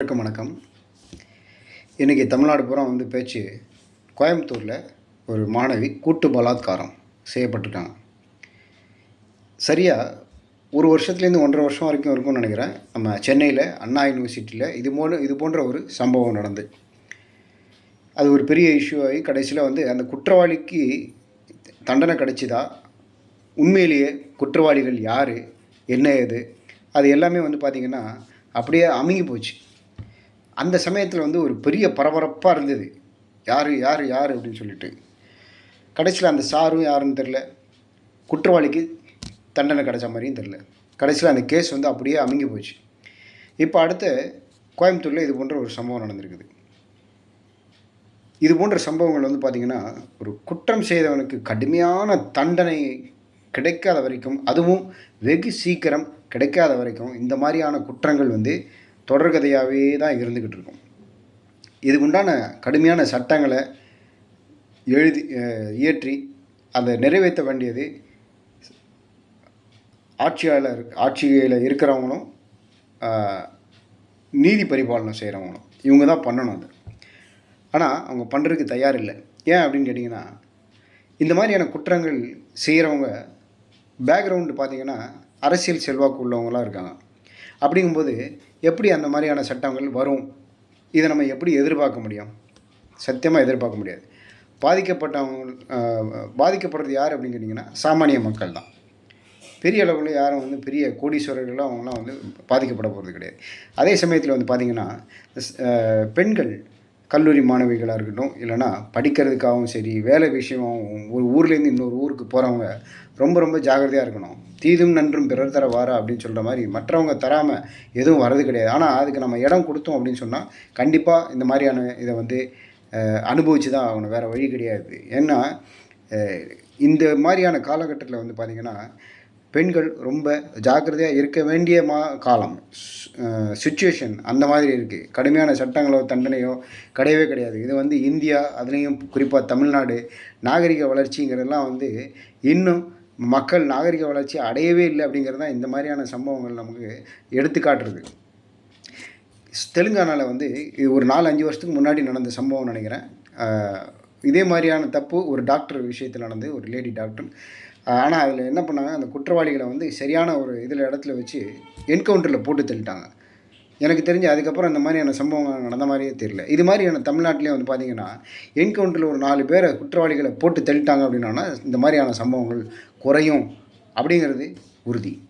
வணக்கம் வணக்கம். இன்றைக்கி தமிழ்நாடு பூரா வந்து பேச்சு கோயம்புத்தூரில் ஒரு மாணவி கூட்டு பலாத்காரம் செய்யப்பட்டிருக்காங்க. சரியாக ஒரு வருஷத்துலேருந்து ஒன்றரை வருஷம் வரைக்கும் இருக்கும்னு நினைக்கிறேன். நம்ம சென்னையில் அண்ணா யூனிவர்சிட்டியில் இது போன்ற இது போன்ற ஒரு சம்பவம் நடந்து. அது ஒரு பெரிய இஷ்யூ ஆகி கடைசியில் வந்து அந்த குற்றவாளிக்கு தண்டனை கிடைச்சிதா? உண்மையிலேயே குற்றவாளிகள் யார்? என்ன ஏது? அது எல்லாமே வந்து பார்த்திங்கன்னா அப்படியே அமுங்கி போச்சு. அந்த சமயத்தில் வந்து ஒரு பெரிய பரபரப்பாக இருந்தது. யார் யார் யார் அப்படின்னு சொல்லிட்டு. கடைசியில் அந்த சாரும் யாருன்னு தெரில குற்றவாளிக்கு தண்டனை கிடைச்ச மாதிரியும் தெரில கடைசியில் அந்த கேஸ் வந்து அப்படியே அமுங்கி போச்சு. இப்போ அடுத்து கோயம்புத்தூரில் இது போன்ற ஒரு சம்பவம் நடந்திருக்குது. இது போன்ற சம்பவங்கள் வந்து பார்த்திங்கன்னா ஒரு குற்றம் செய்தவனுக்கு கடுமையான தண்டனை கிடைக்காத வரைக்கும் அதுவும் வெகு சீக்கிரம் கிடைக்காத வரைக்கும் இந்த மாதிரியான குற்றங்கள் வந்து தொடர்கதையாகவே தான் இருந்துக்கிட்டு இருக்கும். இதுக்கு உண்டான கடுமையான சட்டங்களை எழுதி இயற்றி அதை நிறைவேற்ற வேண்டியது ஆட்சியாளர் ஆட்சியில் இருக்கிறவங்களும் நீதி பரிபாலனை செய்கிறவங்களும் இவங்க தான் பண்ணணும் அது. ஆனால் அவங்க பண்ணுறதுக்கு தயார் இல்லை. ஏன் அப்படின்னு கேட்டிங்கன்னா இந்த மாதிரியான குற்றங்கள் செய்கிறவங்க பேக்ரவுண்டு பார்த்தீங்கன்னா அரசியல் செல்வாக்கு உள்ளவங்களாம் இருக்காங்க. அப்படிங்கும்போது எப்படி அந்த மாதிரியான சட்டங்கள் வரும்? இதை நம்ம எப்படி எதிர்பார்க்க முடியும்? சத்தியமாக எதிர்பார்க்க முடியாது. பாதிக்கப்பட்டவங்க பாதிக்கப்படுறது யார் அப்படின்னு கேட்டிங்கன்னா சாமானிய மக்கள் தான். பெரிய அளவில் யாரும் வந்து பெரிய கோடீஸ்வரர்களோ அவங்களாம் வந்து பாதிக்கப்பட போகிறது கிடையாது. அதே சமயத்தில் வந்து பார்த்திங்கன்னா பெண்கள் கல்லூரி மாணவிகளாக இருக்கட்டும் இல்லைன்னா படிக்கிறதுக்காகவும் சரி வேலை விஷயமாகவும் ஒரு ஊர்லேருந்து இன்னொரு ஊருக்கு போகிறவங்க ரொம்ப ரொம்ப ஜாக்கிரதையாக இருக்கணும். தீதும் நன்றும் பிறர் தர வாரா அப்படின்னு சொல்கிற மாதிரி மற்றவங்க தராமல் எதுவும் வரது கிடையாது. ஆனால் அதுக்கு நம்ம இடம் கொடுத்தோம் அப்படின்னு சொன்னால் கண்டிப்பாக இந்த மாதிரியான இதை வந்து அனுபவித்து தான் ஆகணும். வேறு வழி கிடையாது. ஏன்னா இந்த மாதிரியான காலகட்டத்தில் வந்து பார்த்திங்கன்னா பெண்கள் ரொம்ப ஜாக்கிரதையாக இருக்க வேண்டிய மா காலம். சுச்சுவேஷன் அந்த மாதிரி இருக்குது கடுமையான சட்டங்களோ தண்டனையோ கிடையவே கிடையாது. இது வந்து இந்தியா அதுலேயும் குறிப்பாக தமிழ்நாடு நாகரிக வளர்ச்சிங்கிறதெல்லாம் வந்து இன்னும் மக்கள் நாகரிக வளர்ச்சி அடையவே இல்லை அப்படிங்கிறது தான் இந்த மாதிரியான சம்பவங்கள் நமக்கு எடுத்துக்காட்டுறது தெலுங்கானாவில் வந்து இது ஒரு நாலு அஞ்சு வருஷத்துக்கு முன்னாடி நடந்த சம்பவம் நினைக்கிறேன். இதே மாதிரியான தப்பு ஒரு டாக்டர் விஷயத்தில் நடந்து ஒரு லேடி டாக்டர் ஆனால் அதில் என்ன பண்ணாங்க? அந்த குற்றவாளிகளை வந்து சரியான ஒரு இதில் இடத்துல வச்சு என்கவுண்டரில் போட்டு தள்ளிட்டாங்க. எனக்கு தெரிஞ்சு அதுக்கப்புறம் இந்த மாதிரியான சம்பவங்கள் நடந்த மாதிரியே தெரியல. இது மாதிரியான தமிழ்நாட்டிலே வந்து பார்த்தீங்கன்னா என்கவுண்டரில் ஒரு நாலு பேரை குற்றவாளிகளை போட்டு தள்ளிட்டாங்க அப்படின்னா இந்த மாதிரியான சம்பவங்கள் குறையும் அப்படிங்கிறது உறுதி.